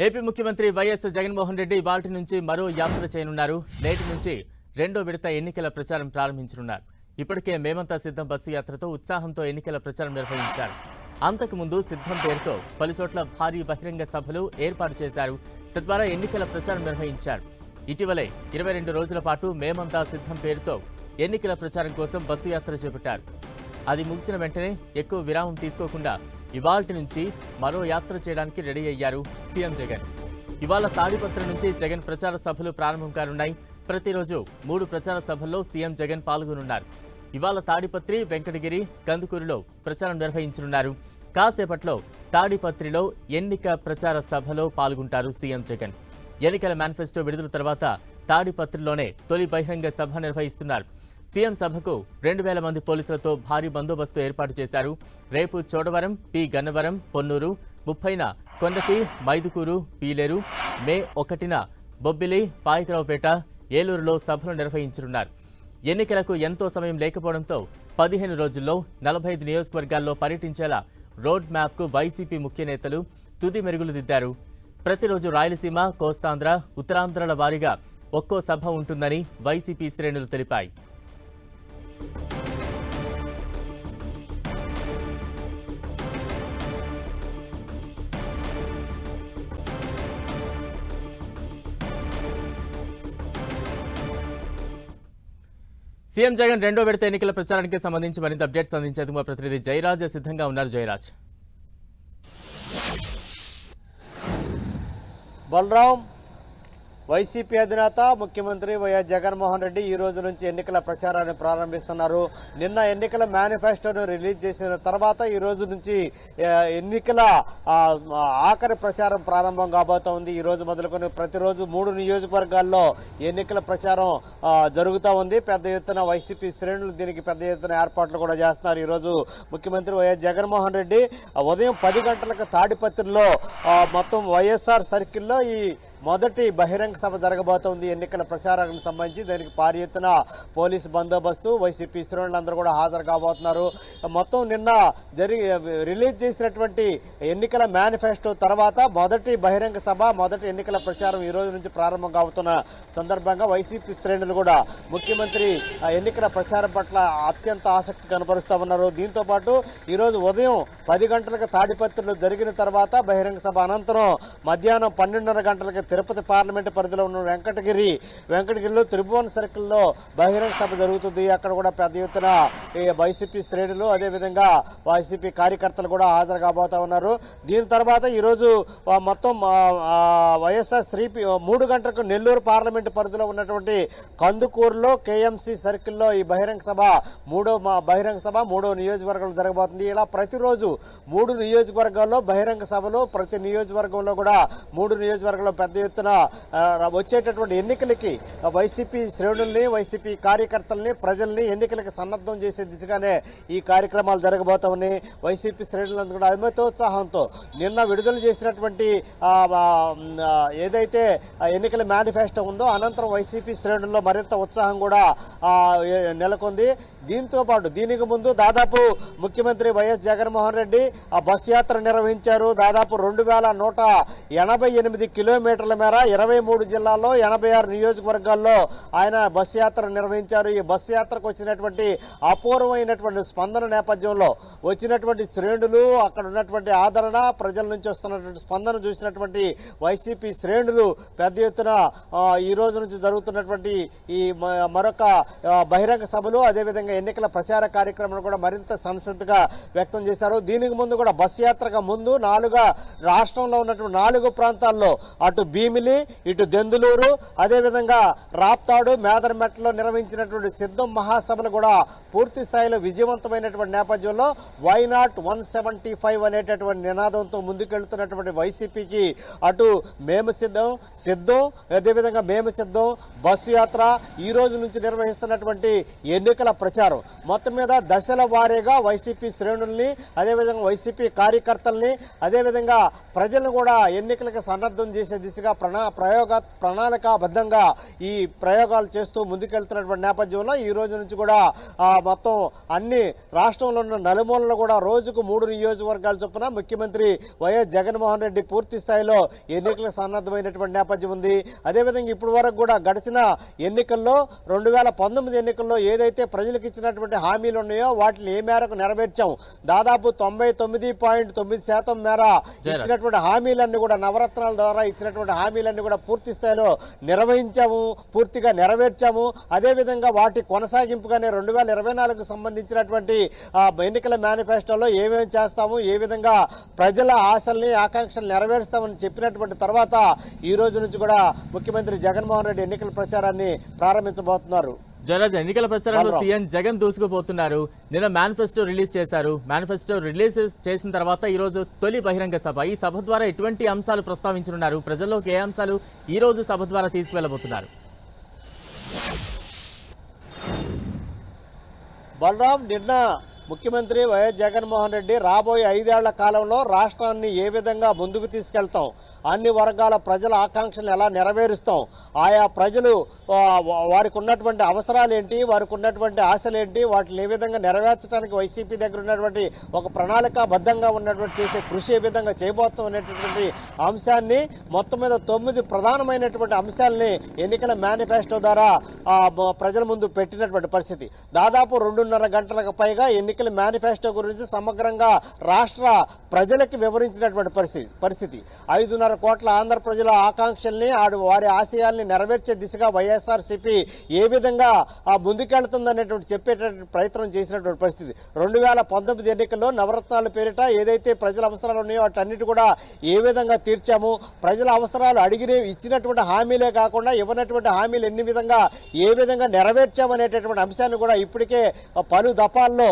AP ముఖ్యమంత్రి YS Jaganmohan Reddy వాటి నుంచి మరో యాత్ర చేయనున్నారు. నేటి నుంచి రెండో విడత ఎన్నికల ప్రచారం ప్రారంభించనున్నారు. ఇప్పటికే మేమంతా సిద్ధం బస్సు యాత్రతో ఉత్సాహంతో ఎన్నికల ప్రచారం నిర్వహించారు. అంతకుముందు సిద్ధం పేరుతో పలుచోట్ల భారీ బహిరంగ సభలు ఏర్పాటు చేశారు. తద్వారా ఎన్నికల ప్రచారం నిర్వహించారు. ఇటీవలే ఇరవై రెండు రోజుల పాటు మేమంతా సిద్ధం పేరుతో ఎన్నికల ప్రచారం కోసం బస్సు యాత్ర చేపట్టారు. అది ముగిసిన వెంటనే ఎక్కువ విరామం తీసుకోకుండా ఇవాల్టి నుంచి మరో యాత్ర చేయడానికి రెడీ అయ్యారు సీఎం జగన్. ఇవాళ తాడిపత్ర నుంచి జగన్ ప్రచార సభలు ప్రారంభం కానున్నాయి. ప్రతిరోజు మూడు ప్రచార సభల్లో సీఎం జగన్ పాల్గొనున్నారు. ఇవాళ తాడిపత్రి వెంకటగిరి కందుకూరులో ప్రచారం నిర్వహించనున్నారు. కాసేపట్లో తాడిపత్రిలో ఎన్నిక ప్రచార సభలో పాల్గొంటారు సీఎం జగన్. ఎన్నికల మేనిఫెస్టో విడుదల తర్వాత తాడిపత్రిలోనే తొలి బహిరంగ సభ నిర్వహిస్తున్నారు. సీఎం సభకు రెండు వేల మంది పోలీసులతో భారీ బందోబస్తు ఏర్పాటు చేశారు. రేపు చోడవరం పి. గన్నవరం పొన్నూరు ముప్పైన కొండపి మైదుకూరు పీలేరు మే ఒకటిన బొబ్బిలి పాయకరావుపేట ఏలూరులో సభలు నిర్వహించనున్నారు. ఎన్నికలకు ఎంతో సమయం లేకపోవడంతో పదిహేను రోజుల్లో నలభై ఐదు నియోజకవర్గాల్లో పర్యటించేలా రోడ్ మ్యాప్కు వైసీపీ ముఖ్య నేతలు తుది మెరుగులు దిద్దారు. ప్రతిరోజు రాయలసీమ కోస్తాంధ్ర ఉత్తరాంధ్రల వారీగా ఒక్కో సభ ఉంటుందని వైసీపీ శ్రేణులు తెలిపాయి. సీఎం జగన్ రెండో విడత ఎన్నికల ప్రచారానికి సంబంధించి మరింత అప్డేట్స్ అందించేందుకు మా ప్రతినిధి జయరాజ్ సిద్ధంగా ఉన్నారు. జయరాజ్. బలరాం వైసీపీ అధినేత ముఖ్యమంత్రి వైఎస్ జగన్మోహన్ రెడ్డి ఈ రోజు నుంచి ఎన్నికల ప్రచారాన్ని ప్రారంభిస్తున్నారు. నిన్న ఎన్నికల మేనిఫెస్టోను రిలీజ్ చేసిన తర్వాత ఈ రోజు నుంచి ఎన్నికల ఆఖరి ప్రచారం ప్రారంభం కాబోతోంది. ఈ రోజు మొదలుకొని ప్రతిరోజు మూడు నియోజకవర్గాల్లో ఎన్నికల ప్రచారం జరుగుతూ ఉంది. పెద్ద ఎత్తున వైసీపీ శ్రేణులు దీనికి పెద్ద ఎత్తున ఏర్పాట్లు కూడా చేస్తున్నారు. ఈరోజు ముఖ్యమంత్రి వైఎస్ జగన్మోహన్ రెడ్డి ఉదయం పది గంటలకు తాడిపత్రిలో మొత్తం వైఎస్ఆర్ సర్కిల్లో ఈ మొదటి బహిరంగ సభ జరగబోతోంది. ఎన్నికల ప్రచారానికి సంబంధించి దానికి భారీ ఎత్తున పోలీసు బందోబస్తు వైసీపీ శ్రేణులందరూ కూడా హాజరు కాబోతున్నారు. మొత్తం నిన్న జరిగి రిలీజ్ చేసినటువంటి ఎన్నికల మేనిఫెస్టో తర్వాత మొదటి బహిరంగ సభ మొదటి ఎన్నికల ప్రచారం ఈ రోజు నుంచి ప్రారంభం కాబోతున్న సందర్భంగా వైసీపీ శ్రేణులు కూడా ముఖ్యమంత్రి ఆ ఎన్నికల ప్రచారం పట్ల అత్యంత ఆసక్తి కనపరుస్తూ ఉన్నారు. దీంతో పాటు ఉదయం పది గంటలకు తాడిపత్రులు జరిగిన తర్వాత బహిరంగ సభ అనంతరం మధ్యాహ్నం పన్నెండున్నర గంటలకు తిరుపతి పార్లమెంటు పరిధిలో ఉన్న వెంకటగిరి వెంకటగిరిలో త్రిభువన్ సర్కిల్లో బహిరంగ సభ జరుగుతుంది. అక్కడ కూడా పెద్ద ఎత్తున ఈ వైసీపీ శ్రేణులు అదేవిధంగా వైసీపీ కార్యకర్తలు కూడా హాజరు కాబోతా ఉన్నారు. దీని తర్వాత ఈరోజు మొత్తం వైఎస్ఆర్ శ్రీ మూడు గంటలకు నెల్లూరు పార్లమెంటు పరిధిలో ఉన్నటువంటి కందుకూరులో కేఎంసీ సర్కిల్లో ఈ బహిరంగ సభ మూడో మా బహిరంగ సభ మూడో నియోజకవర్గంలో జరగబోతుంది. ఇలా ప్రతిరోజు మూడు నియోజకవర్గాల్లో బహిరంగ సభలు ప్రతి నియోజకవర్గంలో కూడా మూడు నియోజకవర్గంలో పెద్ద ఎత్తున వచ్చేటటువంటి ఎన్నికలకి వైసీపీ శ్రేణుల్ని వైసీపీ కార్యకర్తల్ని ప్రజల్ని ఎన్నికలకు సన్నద్ధం చేసే దిశగానే ఈ కార్యక్రమాలు జరగబోతామని వైసీపీ శ్రేణులందరూ కూడా అమితోత్సాహంతో నిన్న విడుదల చేసినటువంటి ఏదైతే ఎన్నికల మేనిఫెస్టో ఉందో అనంతరం వైసీపీ శ్రేణుల్లో మరింత ఉత్సాహం కూడా నెలకొంది. దీంతో పాటు దీనికి ముందు దాదాపు ముఖ్యమంత్రి వైఎస్ జగన్మోహన్ రెడ్డి ఆ బస్ యాత్ర నిర్వహించారు. దాదాపు రెండు వేల నూట ఎనభై ఎనిమిది కిలోమీటర్ల మేర ఇరవై మూడు జిల్లాల్లో ఎనభై ఆరు నియోజకవర్గాల్లో ఆయన బస్ యాత్ర నిర్వహించారు. ఈ బస్ యాత్రకు వచ్చినటువంటి అపూర్వమైనటువంటి స్పందన నేపథ్యంలో వచ్చినటువంటి శ్రేణులు అక్కడ ఉన్నటువంటి ఆదరణ ప్రజల నుంచి వస్తున్నటువంటి స్పందన చూసినటువంటి వైసీపీ శ్రేణులు పెద్ద ఎత్తున ఈ రోజు నుంచి జరుగుతున్నటువంటి ఈ మ- మరొక బహిరంగ సభలు అదేవిధంగా ఎన్నికల ప్రచార కార్యక్రమాలు కూడా మరింత సంసిద్ధగా వ్యక్తం చేశారు. దీనికి ముందు కూడా బస్ యాత్రకు ముందు నాలుగు రాష్ట్రంలో ఉన్నటువంటి నాలుగు ప్రాంతాల్లో అటు భీమిలి ఇటు దెందులూరు అదేవిధంగా రాప్తాడు మేదరమెట్లో నిర్వహించినటువంటి సిద్ధం మహాసభలు కూడా పూర్తి స్థాయిలో విజయవంతమైనటువంటి నేపథ్యంలో why not one seventy five అనేటటువంటి నినాదంతో ముందుకెళ్తున్నటువంటి వైసీపీకి అటు మేము సిద్ధం సిద్ధం అదేవిధంగా మేము సిద్ధం బస్సు యాత్ర ఈ రోజు నుంచి నిర్వహిస్తున్నటువంటి ఎన్నికల ప్రచారం. మొత్తం మీద దశల వారీగా వైసీపీ శ్రేణుల్ని అదేవిధంగా వైసీపీ కార్యకర్తల్ని అదేవిధంగా ప్రజలను కూడా ఎన్నికలకు సన్నద్ధం చేసే దిశగా ప్రణా ప్రయోగాత్మక ప్రణాళికాబద్ధంగా ఈ ప్రయోగాలు చేస్తూ ముందుకెళ్తున్నటువంటి నేపథ్యంలో ఈ రోజు నుంచి కూడా మొత్తం అన్ని రాష్ట్రంలో ఉన్న నలుమూలలో కూడా రోజుకు మూడు నియోజకవర్గాల చొప్పున ముఖ్యమంత్రి వైఎస్ జగన్మోహన్ రెడ్డి పూర్తి స్థాయిలో ఎన్నికలకు సన్నద్ధమైనటువంటి నేపథ్యం ఉంది. అదేవిధంగా ఇప్పటి వరకు కూడా గడిచిన ఎన్నికల్లో రెండు వేల పంతొమ్మిది ఎన్నికల్లో ఏదైతే ప్రజలకు ఇచ్చినటువంటి హామీలు ఉన్నాయో వాటిని ఏ మేరకు నెరవేర్చాం? దాదాపు తొంభై తొమ్మిది పాయింట్ తొమ్మిది శాతం మేర ఇచ్చినటువంటి హామీలన్నీ కూడా నవరత్నాల ద్వారా ఇచ్చినటువంటి హామీలన్నీ కూడా పూర్తి స్థాయిలో నిర్వహించాము పూర్తిగా నెరవేర్చాము. అదేవిధంగా వాటి కొనసాగింపుగానే రెండు వేల ఇరవై నాలుగుకు సంబంధించినటువంటి ఎన్నికల మేనిఫెస్టోలో ఏమేమి చేస్తాము ఏ విధంగా ప్రజల ఆశల్ని ఆకాంక్షలు నెరవేరుస్తామని చెప్పినటువంటి తర్వాత ఈ రోజు నుంచి కూడా ముఖ్యమంత్రి జగన్మోహన్ రెడ్డి ఎన్నికల ప్రచారాన్ని ప్రారంభించబోతున్నారు. జయరాజ్ ఎన్నికల ప్రచారంలో. సీఎం జగన్ దూసుకుపోతున్నారు. నిన్న మేనిఫెస్టో రిలీజ్ చేశారు. మేనిఫెస్టో రిలీజ్ చేసిన తర్వాత ఈ రోజు తొలి బహిరంగ సభ. ఈ సభ ద్వారా ఎటువంటి అంశాలు ప్రస్తావించనున్నారు? ప్రజల్లోకి ఏ అంశాలు ఈ రోజు సభ ద్వారా తీసుకువెళ్ళబోతున్నారు? బలరాం నిన్న ముఖ్యమంత్రి వైఎస్ జగన్మోహన్ రెడ్డి రాబోయే ఐదేళ్ళ కాలంలో రాష్ట్రాన్ని ఏ విధంగా ముందుకు తీసుకెళ్తాం? అన్ని వర్గాల ప్రజల ఆకాంక్షలు ఎలా నెరవేరుస్తాం? ఆయా ప్రజలు వారికి ఉన్నటువంటి అవసరాలు ఏంటి వారికి ఉన్నటువంటి ఆశలు ఏంటి వాటిని ఏ విధంగా నెరవేర్చడానికి వైసీపీ దగ్గర ఉన్నటువంటి ఒక ప్రణాళికాబద్ధంగా ఉన్నటువంటి చేసే కృషి ఏ విధంగా చేయబోతాం అనేటటువంటి అంశాన్ని మొత్తం మీద తొమ్మిది ప్రధానమైనటువంటి అంశాలని ఎన్నికల మేనిఫెస్టో ద్వారా ప్రజల ముందు పెట్టినటువంటి పరిస్థితి. దాదాపు రెండున్నర గంటలకు పైగా ఎన్నికల మేనిఫెస్టో గురించి సమగ్రంగా రాష్ట్ర ప్రజలకి వివరించినటువంటి పరిస్థితి పరిస్థితి. ఐదున్నర కోట్ల ఆంధ్ర ప్రజల ఆకాంక్షల్ని ఆడు వారి ఆశయాల్ని నెరవేర్చే దిశగా వైఎస్ఆర్సీపీ ఏ విధంగా ఆ, ముందుకెళ్తుందనేటువంటి చెప్పేటటువంటి ప్రయత్నం చేసినటువంటి పరిస్థితి. రెండు వేల పంతొమ్మిది ఎన్నికల్లో నవరత్నాల పేరిట ఏదైతే ప్రజల అవసరాలు ఉన్నాయో వాటన్నిటి కూడా ఏ విధంగా తీర్చాము ప్రజల అవసరాలు అడిగిన ఇచ్చినటువంటి హామీలే కాకుండా ఇవ్వనటువంటి హామీలు ఎన్ని విధంగా ఏ విధంగా నెరవేర్చామనేటటువంటి అంశాన్ని కూడా ఇప్పటికే పలు దఫాల్లో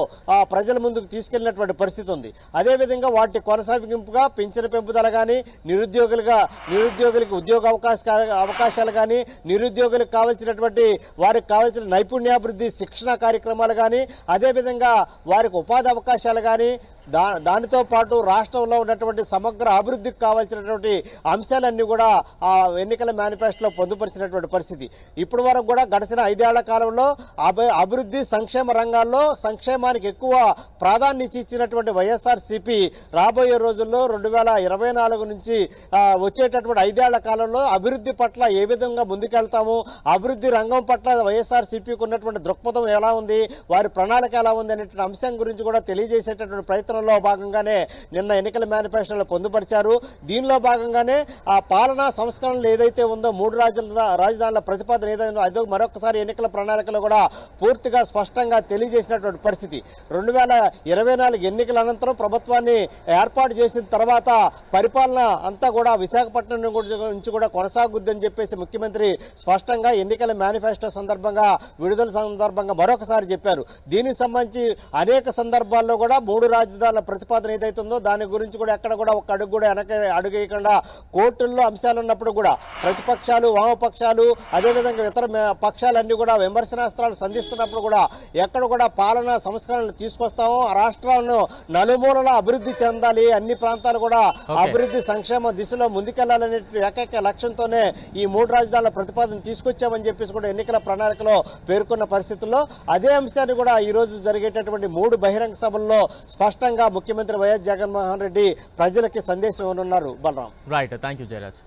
ప్రజల ముందుకు తీసుకెళ్ళినటువంటి పరిస్థితి ఉంది. అదేవిధంగా వాటి కొనసాగింపుగా పింఛన పెంపుదల కానీ నిరుద్యోగ నిరుద్యోగులుగా నిరుద్యోగులకు ఉద్యోగ అవకాశ అవకాశాలు కానీ నిరుద్యోగులకు కావాల్సినటువంటి వారికి కావాల్సిన నైపుణ్యాభివృద్ధి శిక్షణ కార్యక్రమాలు కానీ అదేవిధంగా వారికి ఉపాధి అవకాశాలు కానీ దా దానితో పాటు రాష్ట్రంలో ఉన్నటువంటి సమగ్ర అభివృద్ధికి కావాల్సినటువంటి అంశాలన్నీ కూడా ఆ ఎన్నికల మేనిఫెస్టోలో పొందుపరిచినటువంటి పరిస్థితి. ఇప్పటి వరకు కూడా గడిచిన ఐదేళ్ళ కాలంలో అభి అభివృద్ధి సంక్షేమ రంగాల్లో సంక్షేమానికి ఎక్కువ ప్రాధాన్యత ఇచ్చినటువంటి వైఎస్ఆర్సిపి రాబోయే రోజుల్లో రెండు వేల ఇరవై నాలుగు నుంచి వచ్చేటటువంటి ఐదేళ్ళ కాలంలో అభివృద్ధి పట్ల ఏ విధంగా ముందుకెళ్తాము అభివృద్ధి రంగం పట్ల వైఎస్ఆర్ సిపికి ఉన్నటువంటి దృక్పథం ఎలా ఉంది వారి ప్రణాళిక ఎలా ఉంది అనేటువంటి అంశం గురించి కూడా తెలియజేసేటటువంటి ప్రయత్నం ప్రయత్నంలో భాగంగానే నిన్న ఎన్నికల మేనిఫెస్టోలో పొందుపరిచారు. దీనిలో భాగంగానే ఆ పాలనా సంస్కరణలు ఏదైతే ఉందో మూడు రాజ్యాల రాజధానుల ప్రతిపాదన ఏదైందో అదే మరొకసారి ఎన్నికల ప్రణాళికలో కూడా పూర్తిగా స్పష్టంగా తెలియజేసినటువంటి పరిస్థితి. రెండు వేల ఇరవై నాలుగు ఎన్నికల అనంతరం ప్రభుత్వాన్ని ఏర్పాటు చేసిన తర్వాత పరిపాలన అంతా కూడా విశాఖపట్నం నుంచి కూడా కొనసాగుద్దని చెప్పేసి ముఖ్యమంత్రి స్పష్టంగా ఎన్నికల మేనిఫెస్టో సందర్భంగా విడుదల సందర్భంగా మరొకసారి చెప్పారు. దీనికి సంబంధించి అనేక సందర్భాల్లో కూడా మూడు రాజధానుల ప్రతిపాదన ఏదైతే ఉందో దాని గురించి కూడా ఎక్కడ కూడా ఒక అడుగు కూడా వెనక అడుగు వేయకుండా కోర్టుల్లో అంశాలు ఉన్నప్పుడు కూడా ప్రతిపక్షాలు వామపక్షాలు అదేవిధంగా ఇతర పక్షాలన్నీ కూడా విమర్శనాస్త్రాలు సంధిస్తున్నప్పుడు కూడా ఎక్కడ కూడా పాలనా సంస్కరణలు తీసుకొస్తామో ఆ రాష్ట్రాలను నలుమూలలా అభివృద్ధి చెందాలి అన్ని ప్రాంతాలు కూడా. అభివృద్ధి సంక్షేమ దిశలో ముందుకెళ్ళాలనే ఏకైక లక్ష్యంతోనే ఈ మూడు రాజధానుల ప్రతిపాదన తీసుకొచ్చామని చెప్పేసి కూడా ఎన్నికల ప్రణాళికలో పేర్కొన్న పరిస్థితుల్లో అదే అంశాన్ని కూడా ఈ రోజు జరిగేటటువంటి మూడు బహిరంగ సభల్లో స్పష్టంగా ముఖ్యమంత్రి వైఎస్ జగన్మోహన్ రెడ్డి ప్రజలకి సందేశం ఇవ్వనున్నారు. Balaram. Right thank you Jayaraj